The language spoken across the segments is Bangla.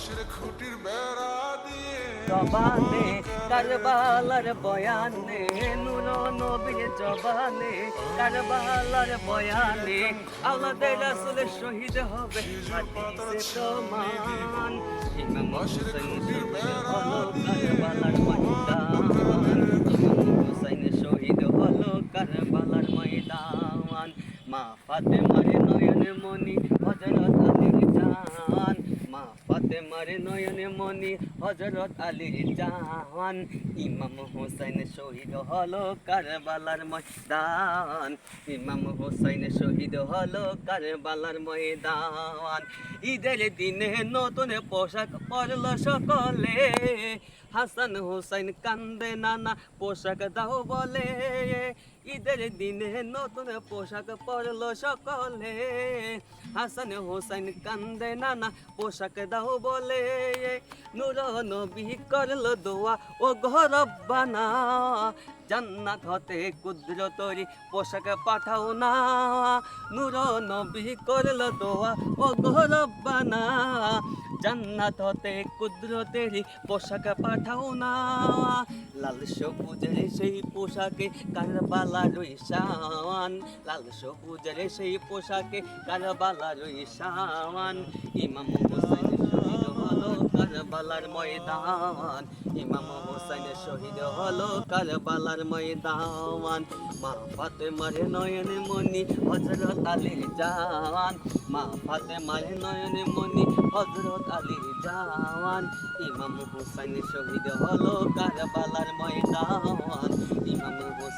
বাঁশের খুঁটির বেড়া দিয়ে জবানে কারবালার বয়ানে নূর নবীর জবানে কারবালার বয়ানে রাসূলের শহীদ হবে হাদিসে প্রমাণ। ইমাম শহীদ হলো কারবালার ময়দান। ইমাম হুসাইন শহীদ হলো কারবালার ময়দান। মা ফাতেমার নয়নে মনি হযরত মা ফাতেমার নয়নে মনি হযরত আলীর জান ইমাম হোসেন শহীদ হলো কারবালার ময়দান, ইমাম হোসেন শহীদ হলো কারবালার ময়দান। ঈদের দিনে নতুন পোশাক পরল সকলে, হাসান হোসেন কান্দে নানা পোশাক দাও বলে। ঈদের দিনে নতুন পোশাক পরল সকলে। হাসান হোসেন কান্দে নানা পোশাক দাও বলে। নূর নবী করল দোয়া, ও ঘর বানা জান্নাত হতে কুদরতরি পোশাক পাঠাও না। নূর নবী করল দোয়া, ও ঘর বানা জান্নাত হতে কুদরতেরই পোশাক পাঠাও না। লাল সবুজের সেই পোশাকে কারবালা রইসান লাল সবুজের সেই পোশাকে কারবালা রইসান ইমাম হোসেন শহীদ হলো কারবালার ময়দান। ইমাম হোসেন শহীদ হলো কারবালার ময়দান। মা ফাতেমার নয়নে মনি হজরত আলীর জান। মা ফাতেমার নয়নে মনি হজরত আলীর জান। ইমাম হোসেন শহীদ হলো কারবালার ময়দান।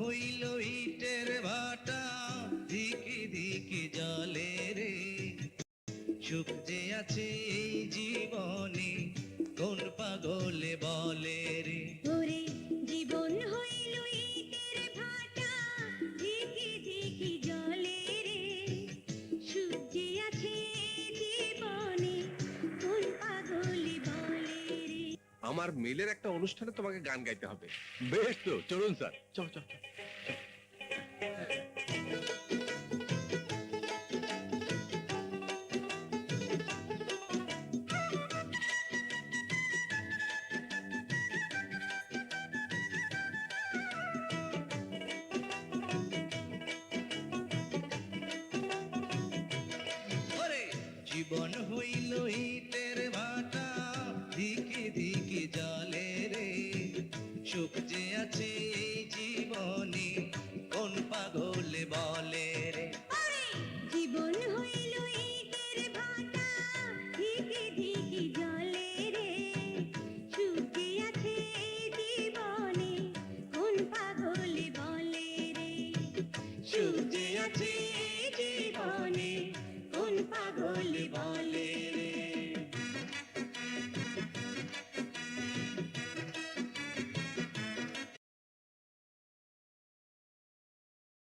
হইল ইটের ভাটা, ধিকি দিকে জলে রে। সুখ যে আছে এই জীবনে, কোন পাগলে বলে রে? আমার মিলের একটা অনুষ্ঠানে তোমাকে গান গাইতে হবে। বেশ তো চলুন স্যার। চল চল চল। জীবন হইল ইটের ভাটা। দিকে দিকে জলে রে সুখ যে আছে এই জীবনে।